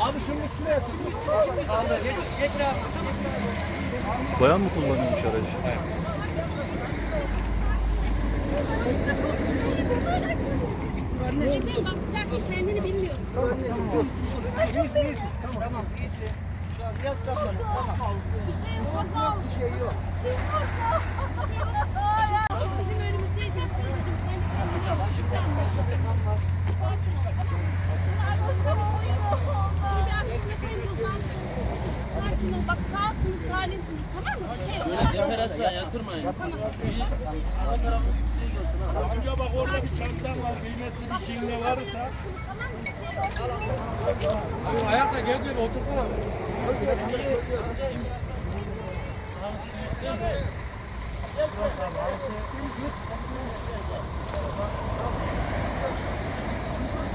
Abi şunun üstüne yat. Bayan mı kullanıyormuş aracı? Dedim bak bir dakika kendini bilmiyorsun. İyisin iyisin. Tamam. Tamam iyisin. Şu an biraz kafanı. Tamam. Bir şey yok. Bir şey yok. Bir şey yok. Bir şey yok. Sakin ol. Bak sağsınız, salimsiniz. Tamam mı? Bir şey yok. Sefer aşağı yatırmayın. Bir arka tarafı şey gelsin ha. Amca bak orada bir çantan var. Kıymetli bir şeyin de varsa. Tamam mı? Bir şey yok. Ayakta gel gel otursana.